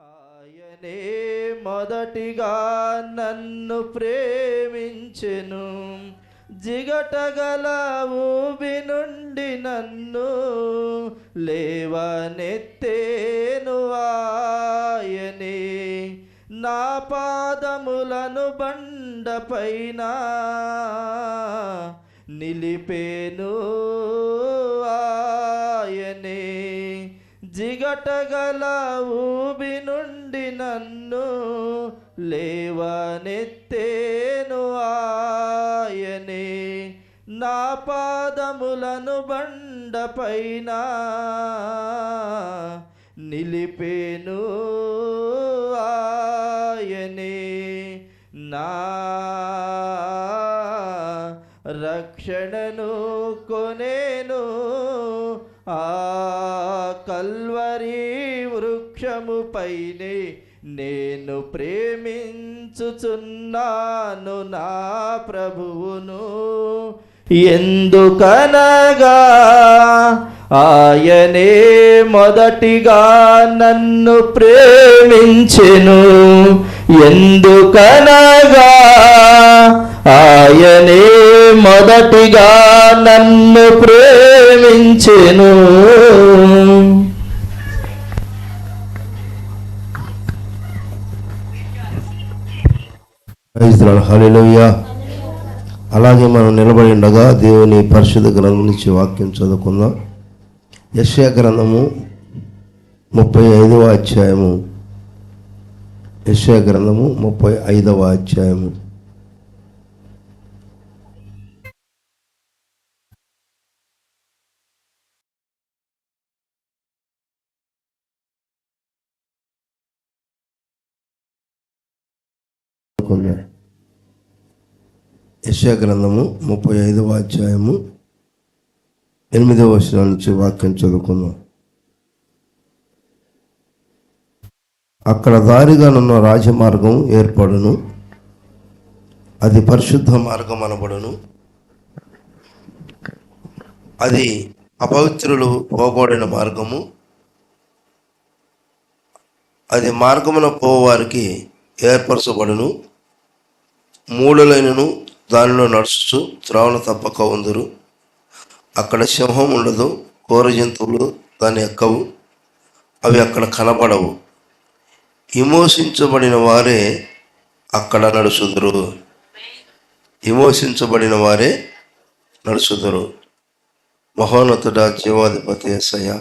ఆయనే మొదటిగా నన్ను ప్రేమించెను. జిగటగల ఊబి నుండి నన్ను లేవనెత్తేను ఆయనే. నా పాదములను బండపైన నిలిపేను ఆయనే. జిగటగల ఊబి నుండి నన్ను లేవనెత్తేను ఆయనే. నా పాదములను బండపైన నిలిపేను ఆయనే. నా రక్షణను కొనేను ఆ కల్వరి వృక్షముపైనే నేను ప్రేమించుచున్నాను నా ప్రభువును. ఎందుకనగా ఆయనే మొదటిగా నన్ను ప్రేమించెను. ఎందుకనగా ఆయనే మొదటిగా నన్ను ప్రేమించెను. క్రైస్తవులు అలాగే మనం నిలబడి ఉండగా దేవుని పరిశుద్ధ గ్రంథం నుంచి వాక్యం చదువుకుందాం. యశ్యా గ్రంథము ముప్పై ఐదవ అధ్యాయము. యశ్యా గ్రంథము ముప్పై ఐదవ అధ్యాయము. చదువుకుందాం. యెషయా గ్రంథము ముప్పై ఐదవ అధ్యాయము ఎనిమిదవ వర్షం నుంచి వాక్యం చదువుకుందాం. అక్కడ దారిగానున్న రాజమార్గం ఏర్పడును. అది పరిశుద్ధ మార్గం అనబడును. అది అపవిత్రులు పోగొడిన మార్గము. అది మార్గమున పోవారికి ఏర్పరచబడును. మూడులైనను దానిలో నడుచుచు త్రావణ తప్పక ఉందరు. అక్కడ సింహం ఉండదు కోర జంతువులు దాని ఎక్కవు అవి అక్కడ కనపడవు విమోషించబడిన వారే అక్కడ నడుచుదురు. విమోషించబడిన వారే నడుచుదురు. మహోన్నతుడ జీవాధిపతి ఎస్సయ్య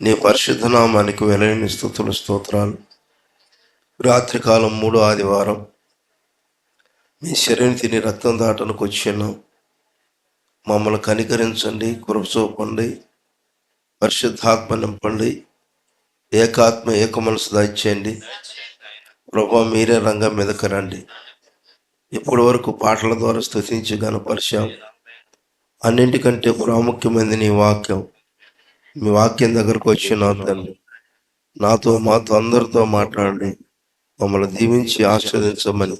నీ పరిశుద్ధ నామానికి వెలైన స్థుతులు స్తోత్రాలు. రాత్రికాలం మూడో ఆదివారం మీ శరీరం తిని రక్తం దాటనికి వచ్చాను. మమ్మల్ని కనికరించండి కృప చూపండి పరిశుద్ధాత్మ నింపండి ఏకాత్మ ఏక మనసు దాచేయండి ప్రభా మీరే రంగం మీదకి రండి. ఇప్పటి వరకు పాటల ద్వారా స్థుతించి గనపరిచాం. అన్నింటికంటే ప్రాముఖ్యమైనది నీ వాక్యం. మీ వాక్యం దగ్గరకు వచ్చిన తండ్రి. నాతో మాతో అందరితో మాట్లాడండి. మమ్మల్ని దీవించి ఆస్వాదించమని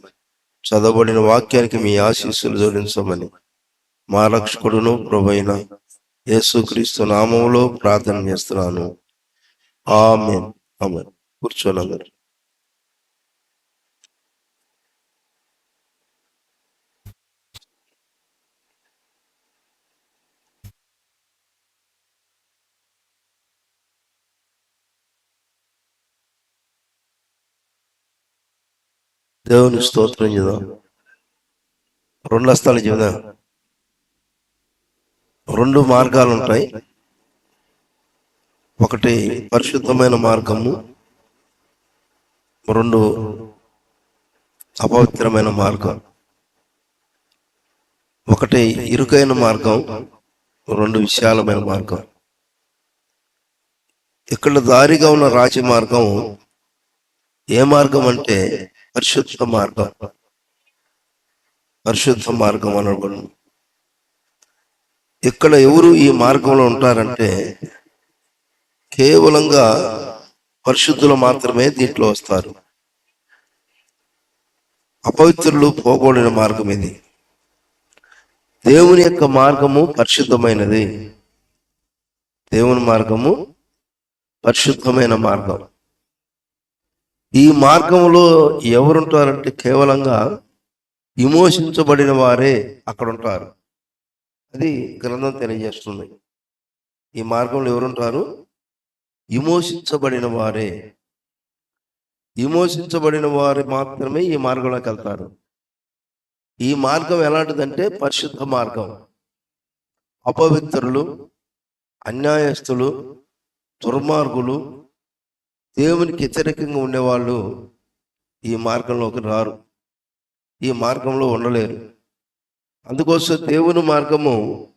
చదవబడిన వాక్యానికి మీ ఆశీస్సులు జోడించమని మా రక్షకుడును ప్రభైన యేసుక్రీస్తు నామంలో ప్రార్థన చేస్తున్నాను. ఆమెన్. ఆమెన్. కూర్చోనందరు. దేవుని స్తోత్రం చేద్దాం రెండు హస్తాలు చెబుదాం రెండు మార్గాలు ఉంటాయి. ఒకటి పరిశుద్ధమైన మార్గము. రెండు అపవిత్రమైన మార్గం. ఒకటి ఇరుకైన మార్గం. రెండు విశాలమైన మార్గం. ఇక్కడ దారిగా ఉన్న రాజ మార్గం ఏ మార్గం అంటే పరిశుద్ధ మార్గం. పరిశుద్ధ మార్గం అనబడు ఇక్కడ ఎవరు ఈ మార్గంలో ఉంటారంటే కేవలంగా పరిశుద్ధులు మాత్రమే దీంట్లో వస్తారు. అపవిత్రులు పోగొడిన మార్గం ఇది. దేవుని యొక్క మార్గము పరిశుద్ధమైనది. దేవుని మార్గము పరిశుద్ధమైన మార్గం. ఈ మార్గంలో ఎవరుంటారంటే కేవలంగా విమోషించబడిన వారే అక్కడ ఉంటారు అది గ్రంథం తెలియజేస్తుంది. ఈ మార్గంలో ఎవరుంటారు? విమోషించబడిన వారే. విమోషించబడిన వారు మాత్రమే ఈ మార్గంలోకి వెళ్తారు. ఈ మార్గం ఎలాంటిదంటే పరిశుద్ధ మార్గం. అపవిత్రులు అన్యాయస్తులు దుర్మార్గులు దేవునికి వ్యతిరేకంగా ఉండేవాళ్ళు ఈ మార్గంలోకి రారు. ఈ మార్గంలో ఉండలేరు. అందుకోసం దేవుని మార్గము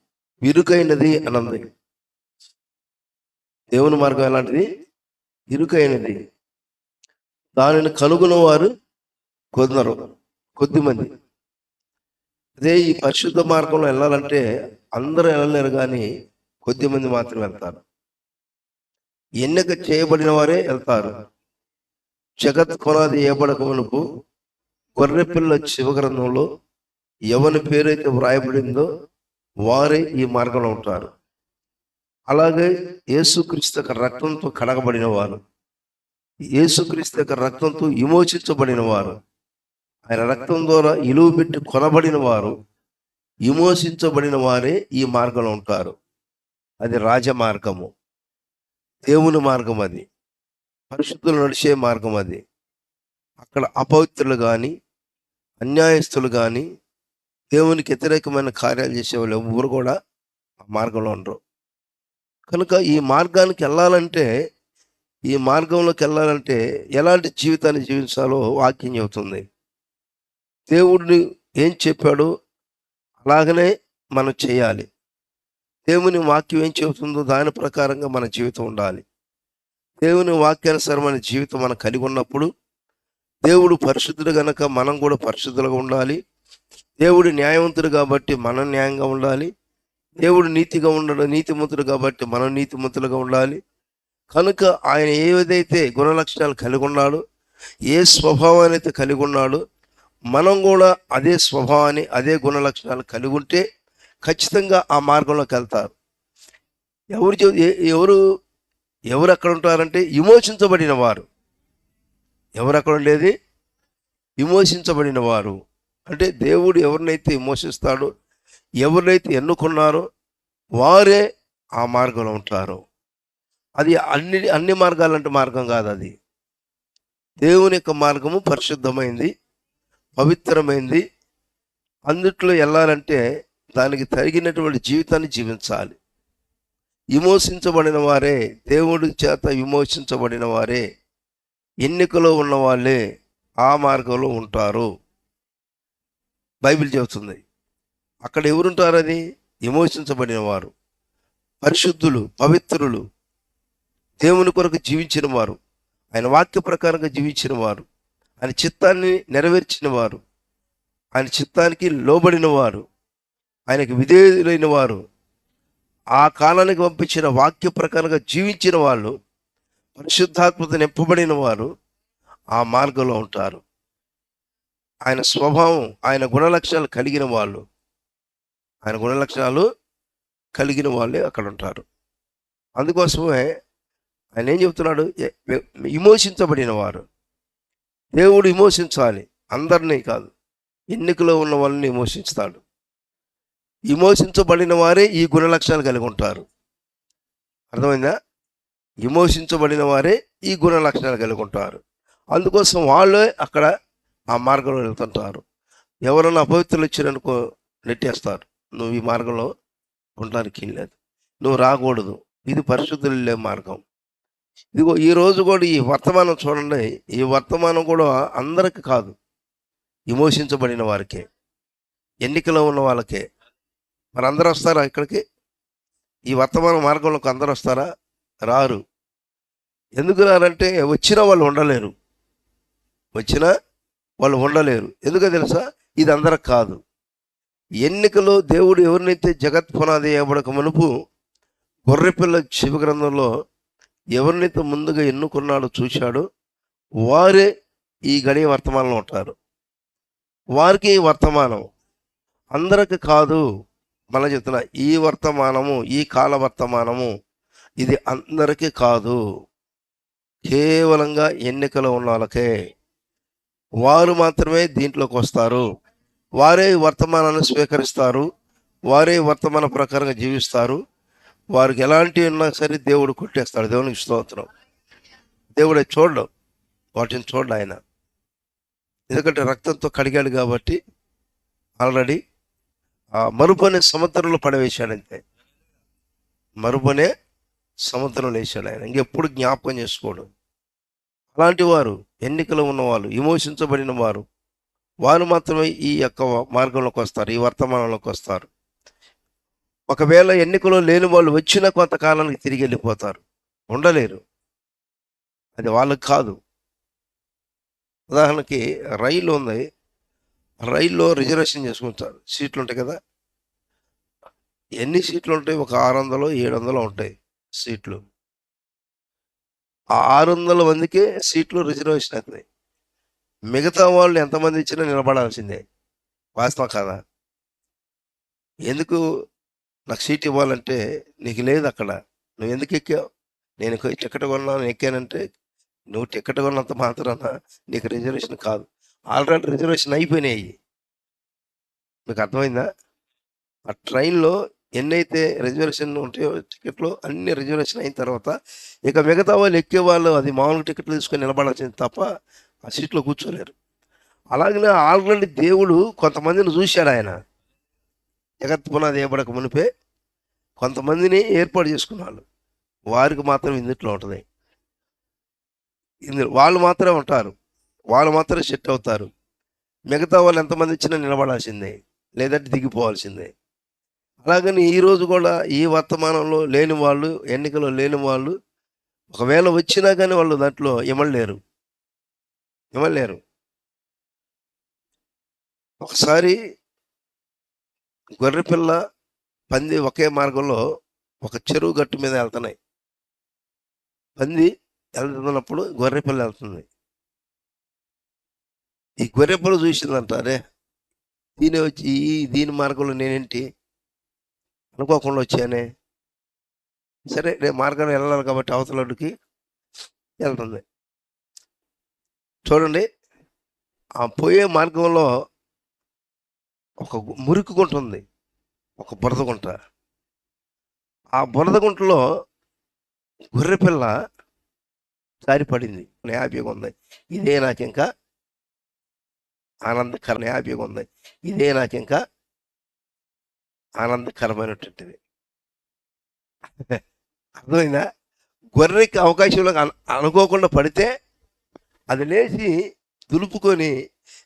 ఇరుకైనది అనంది దేవుని మార్గం ఎలాంటిది? ఇరుకైనది. దానిని కనుగొనేవారు కొందరు కొద్దిమంది. అదే ఈ పరిశుద్ధ మార్గంలో వెళ్ళాలంటే అందరూ వెళ్ళలేరు కానీ కొద్దిమంది మాత్రం వెళ్తారు. ఎన్నిక చేయబడిన వారే వెళ్తారు. జగత్ కొనాది ఏబడక మునుపు గొర్రెపిల్ల శివగ్రంథంలో ఎవరి పేరైతే వ్రాయబడిందో వారే ఈ మార్గంలో ఉంటారు. అలాగే యేసుక్రీస్తు యొక్క రక్తంతో కడగబడిన వారు యేసుక్రీస్తు యొక్క రక్తంతో విమోచించబడిన వారు ఆయన రక్తం ద్వారా ఇలువ పెట్టి కొనబడిన వారు విమోచించబడిన వారే ఈ మార్గంలో ఉంటారు. అది రాజమార్గము. దేవుని మార్గం అది. పరిశుద్ధులు నడిచే మార్గం అది. అక్కడ అపవిత్రులు కానీ అన్యాయస్తులు కానీ దేవునికి వ్యతిరేకమైన కార్యాలు చేసేవాళ్ళు ఎవరు కూడా ఆ మార్గంలో ఉండరు. కనుక ఈ మార్గానికి వెళ్ళాలంటే ఈ మార్గంలోకి వెళ్ళాలంటే ఎలాంటి జీవితాన్ని జీవించాలో వాక్యం చెబుతుంది. దేవుడిని ఏం చెప్పాడో అలాగనే మనం చేయాలి. దేవుని వాక్యం ఏం చెబుతుందో దాని ప్రకారంగా మన జీవితం ఉండాలి. దేవుని వాక్యానుసారమైన జీవితం మనం కలిగి ఉన్నప్పుడు దేవుడు పరిశుద్ధుడు గనక మనం కూడా పరిశుద్ధులుగా ఉండాలి. దేవుడు న్యాయవంతుడు కాబట్టి మనం న్యాయంగా ఉండాలి. దేవుడు నీతిగా ఉండడం నీతిమంతుడు కాబట్టి మనం నీతిమంతులుగా ఉండాలి. కనుక ఆయన ఏదైతే గుణ లక్షణాలు కలిగి ఉన్నాడో ఏ స్వభావాన్ని అయితే కలిగి ఉన్నాడో మనం కూడా అదే స్వభావాన్ని అదే గుణ లక్షణాలు కలిగి ఉంటే ఖచ్చితంగా ఆ మార్గంలోకి వెళ్తారు. ఎవరు ఎవరు ఎవరు అక్కడ ఉంటారంటే విమోచించబడిన వారు. ఎవరు అక్కడ ఉండేది? విమోచించబడిన వారు. అంటే దేవుడు ఎవరినైతే విమోచిస్తాడో ఎవరినైతే ఎన్నుకున్నారో వారే ఆ మార్గంలో ఉంటారు. అది అన్ని అన్ని మార్గాలంటే మార్గం కాదు అది. దేవుని యొక్క మార్గము పరిశుద్ధమైంది పవిత్రమైంది. అందుట్లో వెళ్ళాలంటే దానికి తగినటువంటి జీవితాన్ని జీవించాలి. విమోచించబడిన వారే దేవుడి చేత విమోచించబడిన వారే ఎన్నికలో ఉన్న వాళ్ళే ఆ మార్గంలో ఉంటారు. బైబిల్ చెబుతుంది. అక్కడ ఎవరుంటారని విమోచించబడిన వారు. పరిశుద్ధులు పవిత్రులు. దేవుని కొరకు జీవించిన వారు. ఆయన వాక్య ప్రకారంగా జీవించిన వారు. ఆయన చిత్తాన్ని నెరవేర్చిన వారు. ఆయన చిత్తానికి లోబడిన వారు. ఆయనకు విధేయులైన వారు. ఆ కాలానికి పంపించిన వాక్య ప్రకారంగా జీవించిన వాళ్ళు పరిశుద్ధాత్మత నింపబడిన వారు ఆ మార్గంలో ఉంటారు. ఆయన స్వభావం ఆయన గుణలక్షణాలు కలిగిన వాళ్ళు ఆయన గుణలక్షణాలు కలిగిన వాళ్ళే అక్కడ ఉంటారు. అందుకోసమే ఆయన ఏం చెబుతున్నాడు విమోచించబడిన వారు. దేవుడు విమోచించాలి. అందరినీ కాదు. ఎన్నికలో ఉన్న వాళ్ళని విమోచించుతాడు. విమోచించబడిన వారే ఈ గుణలక్షణాలు కలిగి ఉంటారు. అర్థమైందా? విమోచించబడిన వారే ఈ గుణ లక్షణాలు కలిగి ఉంటారు. అందుకోసం వాళ్ళే అక్కడ ఆ మార్గంలో వెళ్తుంటారు. ఎవరన్నా అపవిత్రులు ఇచ్చారనుకో నెట్టేస్తారు. నువ్వు ఈ మార్గంలో ఉండడానికి లేదు. నువ్వు రాకూడదు. ఇది పరిశుద్ధులు వెళ్ళే మార్గం. ఇదిగో ఈ రోజు కూడా ఈ వర్తమానం చూడండి. ఈ వర్తమానం కూడా అందరికి కాదు. విమోచించబడిన వారికే. ఎన్నికలో ఉన్న వాళ్ళకే. మరి అందరూ వస్తారా ఇక్కడికి? ఈ వర్తమాన మార్గంలోకి అందరూ వస్తారా? రారు. ఎందుకు రారంటే వచ్చిన వాళ్ళు ఉండలేరు. వచ్చినా వాళ్ళు ఉండలేరు. ఎందుకో తెలుసా? ఇది అందరికి కాదు. ఎన్నికలో దేవుడు ఎవరినైతే జగత్ పునాది వేయబడక మునుపు గొర్రెపిల్ల శివగ్రంథంలో ఎవరినైతే ముందుగా ఎన్నుకున్నాడో చూశాడో వారే ఈ గడియ వర్తమానంలో ఉంటారు. వారికి వర్తమానం అందరికి కాదు. మళ్ళీ చెప్తున్నా ఈ వర్తమానము ఈ కాల వర్తమానము ఇది అందరికీ కాదు. కేవలంగా ఎన్నికలో ఉన్న వాళ్ళకే. వారు మాత్రమే దీంట్లోకి వస్తారు. వారే వర్తమానాన్ని స్వీకరిస్తారు. వారే వర్తమాన ప్రకారంగా జీవిస్తారు. వారికి ఎలాంటి ఉన్నా సరే దేవుడు కొట్టేస్తాడు. దేవునికి స్తోత్రం. దేవుడు చూడడం చూడడు. వాటిని చూడడు ఆయన. ఎందుకంటే రక్తంతో కడిగాడు కాబట్టి ఆల్రెడీ మరుపనే సముద్రంలో పడవేశాడంతే. మరుపనే సముద్రంలో వేశాడు ఆయన. ఇంకెప్పుడు జ్ఞాపకం చేసుకోడు. అలాంటి వారు ఎన్నికలో ఉన్నవాళ్ళు విమోచించబడిన వారు వారు మాత్రమే ఈ యొక్క మార్గంలోకి వస్తారు ఈ వర్తమానంలోకి వస్తారు. ఒకవేళ ఎన్నికలో లేని వాళ్ళు వచ్చిన కొంతకాలానికి తిరిగి వెళ్ళిపోతారు. ఉండలేరు. అది వాళ్ళకి కాదు. ఉదాహరణకి రైలు ఉంది. రైల్లో రిజర్వేషన్ చేసుకుంటారు సీట్లు ఉంటాయి కదా. ఎన్ని సీట్లు ఉంటాయి? ఒక ఆరు వందలు ఏడు వందలు ఉంటాయి సీట్లు. ఆ ఆరు వందల మందికే సీట్లు రిజర్వేషన్ అవుతాయి మిగతా వాళ్ళు ఎంతమంది ఇచ్చినా నిలబడాల్సిందే. వాస్తవం కాదా? ఎందుకు నాకు సీట్ ఇవ్వాలంటే నీకు లేదు అక్కడ. నువ్వు ఎందుకు ఎక్కావు? నేను టికెట్ కొన్నాను ఎక్కానంటే నువ్వు టికెట్ కొన్నంత మాత్రాన నీకు రిజర్వేషన్ కాదు. ఆల్రెడీ రిజర్వేషన్ అయిపోయినాయి. మీకు అర్థమైందా? ఆ ట్రైన్లో ఎన్నైతే రిజర్వేషన్ ఉంటాయో టికెట్లు అన్ని రిజర్వేషన్ అయిన తర్వాత ఇక మిగతా వాళ్ళు ఎక్కే వాళ్ళు అది మామూలు టికెట్లు తీసుకొని నిలబడాల్సింది తప్ప ఆ సీట్లో కూర్చోలేరు. అలాగనే ఆల్రెడీ దేవుడు కొంతమందిని చూశాడు ఆయన. జగత్ పునాది ఏపడక మునిపే కొంతమందిని ఏర్పాటు చేసుకున్నాడు. వారికి మాత్రం ఇందుట్లో ఉంటుంది. ఇందులో వాళ్ళు మాత్రమే ఉంటారు. వాళ్ళు మాత్రమే సెట్ అవుతారు. మిగతా వాళ్ళు ఎంతమంది ఇచ్చినా నిలబడాల్సిందే. లేదంటే దిగిపోవాల్సిందే. అలాగని ఈరోజు కూడా ఈ వర్తమానంలో లేని వాళ్ళు ఎన్నికలో లేని వాళ్ళు ఒకవేళ వచ్చినా కానీ వాళ్ళు దాంట్లో ఇవ్వలేరు ఇవ్వలేరు ఒకసారి గొర్రెపిల్ల పంది ఒకే మార్గంలో ఒక చెరువు గట్టు మీద వెళ్తున్నాయి. పంది వెళ్తున్నప్పుడు గొర్రెపిల్ల వెళ్తుంది. ఈ గొర్రెపిల్ల చూసిందంట అరే దీని వచ్చి ఈ దీని మార్గంలో నేనేంటి? అనుకోకుండా వచ్చానే. సరే రేపు మార్గంలో వెళ్ళాలి కాబట్టి అవతలకి వెళ్తుంది. చూడండి ఆ పోయే మార్గంలో ఒక మురికి గుంట ఉంది ఒక బురద గుంట ఆ బురద గుంటలో గొర్రెపిల్ల జారిపడింది హ్యాపీగా ఉంది. ఇదే నాకు ఇంకా ఆనందకర హ్యాపీగా ఉంది. ఇదే నాకు ఇంకా ఆనందకరమైనటువంటిది. అర్థమైందా? గొర్రెకి అవకాశంలో అనుకోకుండా పడితే అది లేచి దులుపుకొని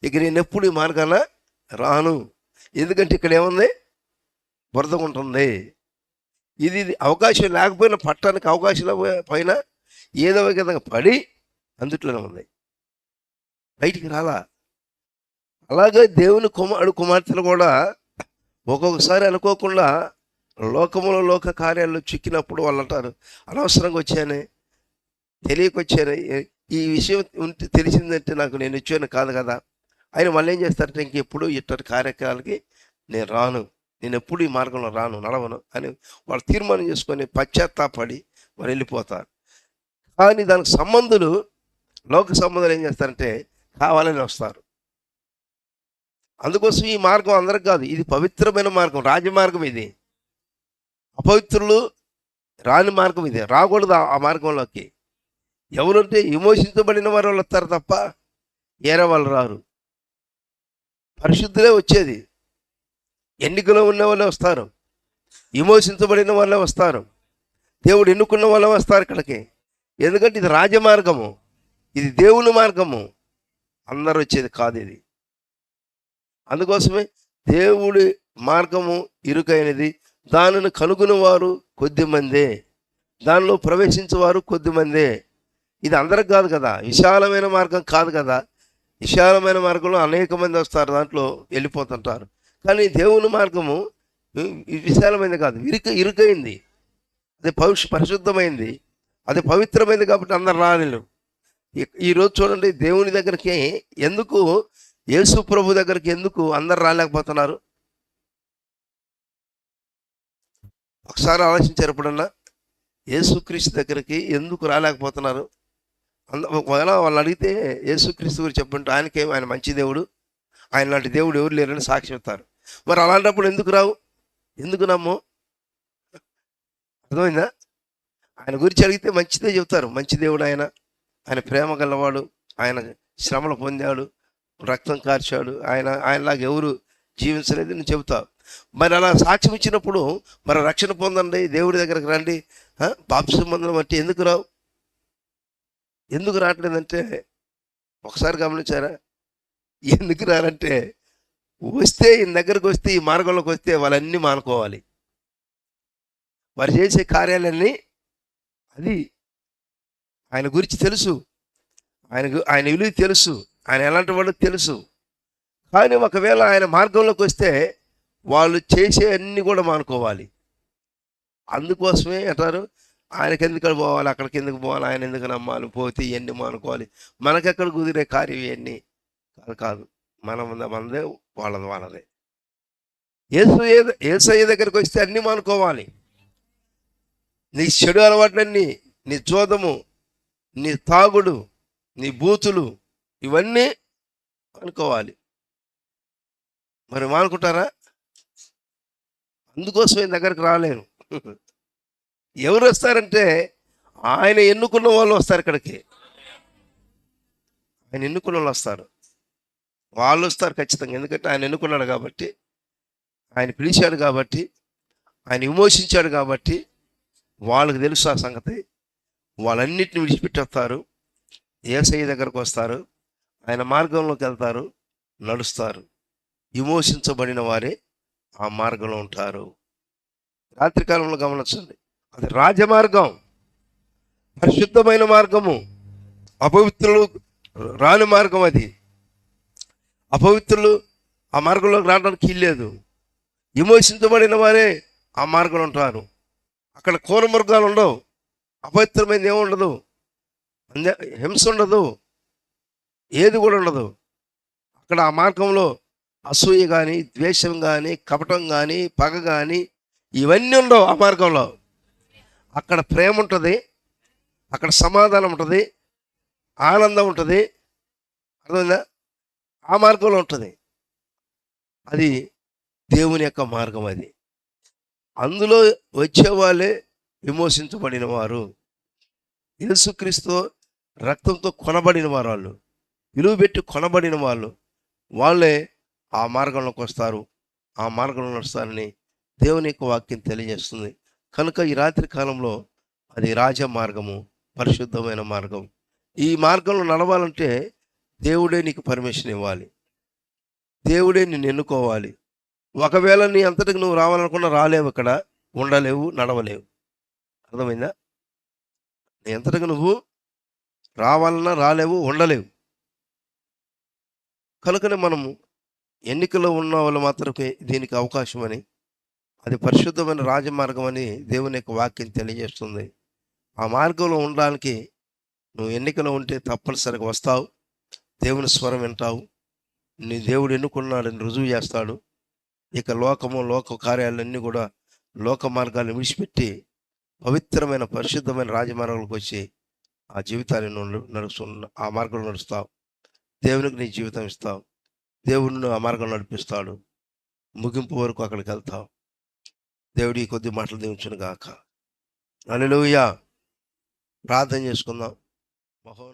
ఇక నేను ఎప్పుడు ఈ మార్గాన రాను. ఎందుకంటే ఇక్కడ ఏముంది? బురద ఉంటుంది. ఇది అవకాశం లేకపోయినా పట్టడానికి అవకాశం పైన ఏదో ఒక విధంగా పడి అందుట్లోనే ఉంది. బయటికి రాలా. అలాగే దేవుని కుమారుడు కుమార్తెలు కూడా ఒక్కొక్కసారి అనుకోకుండా లోకములో లోక కార్యాల్లో చిక్కినప్పుడు వాళ్ళు అంటారు అనవసరంగా వచ్చానే తెలియక వచ్చాను ఈ- ఈ విషయం ఉంటే తెలిసిందంటే నాకు నేను ఇచ్చాను కాదు కదా. ఆయన మళ్ళీ ఏం చేస్తారంటే ఇంకెప్పుడు ఇట్టటి కార్యక్రమాలకి నేను రాను నేను ఎప్పుడు ఈ మార్గంలో రాను నడవను అని వాళ్ళు తీర్మానం చేసుకొని పశ్చాత్తాపడి వాళ్ళు వెళ్ళిపోతారు. కానీ దానికి సంబంధులు లోక సంబంధాలు ఏం చేస్తారంటే కావాలని వస్తారు. అందుకోసం ఈ మార్గం అందరికి కాదు ఇది పవిత్రమైన మార్గం రాజమార్గం ఇది. అపవిత్రులు రాని మార్గం ఇది రాకూడదు ఆ- ఆ మార్గంలోకి. ఎవరంటే విమోచించబడిన వారు వాళ్ళు వస్తారు తప్ప ఏరే వాళ్ళు రారు. పరిశుద్ధులే వచ్చేది. ఎన్నికలో ఉన్న వాళ్ళే వస్తారు. విమోచించబడిన వాళ్ళే వస్తారు. దేవుడు ఎన్నుకున్న వాళ్ళే వస్తారు ఇక్కడికి. ఎందుకంటే ఇది రాజమార్గము. ఇది దేవుని మార్గము. అందరు వచ్చేది కాదు ఇది. అందుకోసమే దేవుడి మార్గము ఇరుకైనది. దానిని కనుగొనేవారు కొద్దిమందే దానిలో ప్రవేశించేవారు కొద్దిమందే ఇది అందరికి కాదు కదా. విశాలమైన మార్గం కాదు కదా. విశాలమైన మార్గంలో అనేక మంది వస్తారు దాంట్లో వెళ్ళిపోతుంటారు. కానీ దేవుని మార్గము విశాలమైనది కాదు. ఇరుక ఇరుకైంది. అది పవిష్ పరిశుద్ధమైంది. అది పవిత్రమైంది కాబట్టి అందరు రాలేరు ఈ- ఈరోజు చూడండి దేవుని దగ్గరికి ఎందుకు యేసు ప్రభు దగ్గరికి ఎందుకు అందరు రాలేకపోతున్నారు? ఒకసారి ఆలోచించారు ఎప్పుడన్నా? యేసుక్రీస్తు దగ్గరికి ఎందుకు రాలేకపోతున్నారు? అంద ఒకవేళ వాళ్ళు అడిగితే యేసుక్రీస్తు గురించి చెప్పంటే ఆయనకే ఆయన మంచి దేవుడు ఆయన లాంటి దేవుడు ఎవరు లేరని సాక్షిస్తారు ఇస్తారు. మరి అలాంటప్పుడు ఎందుకు రావు? ఎందుకు నమ్ము అర్థమైందా? ఆయన గురించి అడిగితే మంచిదే చెబుతారు మంచి దేవుడు ఆయన. ఆయన ప్రేమ గలవాడు. ఆయన శ్రమలు పొందాడు. రక్తం కార్చాడు. ఆయన ఆయనలాగా ఎవరు జీవించలేదు నేను చెబుతా. మరి అలా సాక్ష్యం ఇచ్చినప్పుడు మరి రక్షణ పొందండి దేవుడి దగ్గరకు రండి. బాప్సం పొందడం అంటే ఎందుకు రావు? ఎందుకు రావట్లేదంటే ఒకసారి గమనించారా? ఎందుకు రారంటే వస్తే ఈయన దగ్గరకు వస్తే ఈ మార్గంలోకి వస్తే వాళ్ళన్నీ మానుకోవాలి. వారు చేసే కార్యాలన్నీ అది. ఆయన గురించి తెలుసు. ఆయన గు- ఆయన విలువ తెలుసు. ఆయన ఎలాంటి వాడు తెలుసు. కానీ ఒకవేళ ఆయన మార్గంలోకి వస్తే వాళ్ళు చేసే అన్ని కూడా మానుకోవాలి. అందుకోసమే అంటారు ఆయనకి ఎందుకు పోవాలి అక్కడికి ఎందుకు పోవాలి ఆయన ఎందుకు నమ్మాలి పోతే ఇవన్నీ మానుకోవాలి. మనకెక్కడ కుదిరే కార్యం ఇవన్నీ కాదు కాదు. మనం మనదే వాళ్ళది వాళ్ళదే. ఏసు ఏసయ్య దగ్గరికి వస్తే అన్నీ మానుకోవాలి. నీ చెడు అలవాట్లన్నీ నీ జోదము నీ తాగుడు నీ బూతులు ఇవన్నీ అనుకోవాలి. మరి మానుకుంటారా అందుకోసం ఈయన దగ్గరికి రాలేను. ఎవరు వస్తారంటే ఆయన ఎన్నుకున్న వాళ్ళు వస్తారు ఇక్కడికి. ఆయన ఎన్నుకున్న వాళ్ళు వస్తారు. వాళ్ళు వస్తారు ఖచ్చితంగా. ఎందుకంటే ఆయన ఎన్నుకున్నాడు కాబట్టి ఆయన పిలిచాడు కాబట్టి ఆయన విమోచించాడు కాబట్టి వాళ్ళకి తెలుసు ఆ సంగతి. వాళ్ళన్నిటిని విడిచిపెట్టేస్తారు. ఏసఐ దగ్గరకు వస్తారు. ఆయన మార్గంలోకి వెళ్తారు నడుస్తారు. విమోచించబడిన వారే ఆ మార్గంలో ఉంటారు. రాత్రికాలంలో గమనించండి అది రాజమార్గం పరిశుద్ధమైన మార్గము అపవిత్రులు రాని మార్గం అది. అపవిత్రులు ఆ మార్గంలోకి రావడానికి ఇల్లేదు విమోచించబడిన వారే ఆ మార్గంలో ఉంటారు. అక్కడ కూర మృగాలు ఉండవు అపవిత్రమైనది ఏముండదు ఉండదు. హింస ఉండదు. ఏది కూడా ఉండదు. అక్కడ ఆ మార్గంలో అసూయ కానీ ద్వేషం కానీ కపటం కానీ పగ కానీ ఇవన్నీ ఉండవు ఆ మార్గంలో. అక్కడ ప్రేమ ఉంటుంది అక్కడ సమాధానం ఉంటుంది ఆనందం ఉంటుంది. అర్థమైందా? ఆ మార్గంలో ఉంటుంది. అది దేవుని యొక్క మార్గం అది. అందులో వచ్చే వాళ్ళే విమోచించబడిన వారు యేసుక్రీస్తు రక్తంతో కొనబడిన వారు వాళ్ళు. విలువ పెట్టి కొనబడిన వాళ్ళు వాళ్ళే ఆ మార్గంలోకి వస్తారు ఆ మార్గంలో నడుస్తారని దేవుని యొక్క వాక్యం తెలియజేస్తుంది. కనుక ఈ రాత్రి కాలంలో అది రాజ మార్గము పరిశుద్ధమైన మార్గం. ఈ మార్గంలో నడవాలంటే దేవుడే నీకు పర్మిషన్ ఇవ్వాలి. దేవుడే నిన్ను ఎన్నుకోవాలి. ఒకవేళ నీ అంతటికి నువ్వు రావాలనుకున్నా రాలేవు ఇక్కడ ఉండలేవు నడవలేవు. అర్థమైందా? నీ అంతటికి నువ్వు రావాలన్నా రాలేవు ఉండలేవు. కనుకనే మనము ఎన్నికలో ఉన్న వాళ్ళు మాత్రమే దీనికి అవకాశం అని అది పరిశుద్ధమైన రాజమార్గం అని దేవుని యొక్క వాక్యం తెలియజేస్తుంది. ఆ మార్గంలో ఉండడానికి నువ్వు ఎన్నికలో ఉంటే తప్పనిసరిగా వస్తావు దేవుని స్వరం వింటావు నీ దేవుడు ఎన్నుకున్నాడని రుజువు చేస్తాడు. ఇక లోకము లోక కార్యాలన్నీ కూడా లోక మార్గాలను విడిచిపెట్టి పవిత్రమైన పరిశుద్ధమైన రాజమార్గాలకు వచ్చి ఆ జీవితాన్ని నడుస్తు ఆ మార్గంలో నడుస్తావు. దేవునికి నీ జీవితం ఇస్తావు దేవుడిని ఆ మార్గం నడిపిస్తాడు. ముగింపు వరకు అక్కడికి వెళ్తావు దేవుడి కొద్ది మాటలు దీవించును గాక అలెలుయ్యా ప్రార్థన చేసుకుందాం. మహో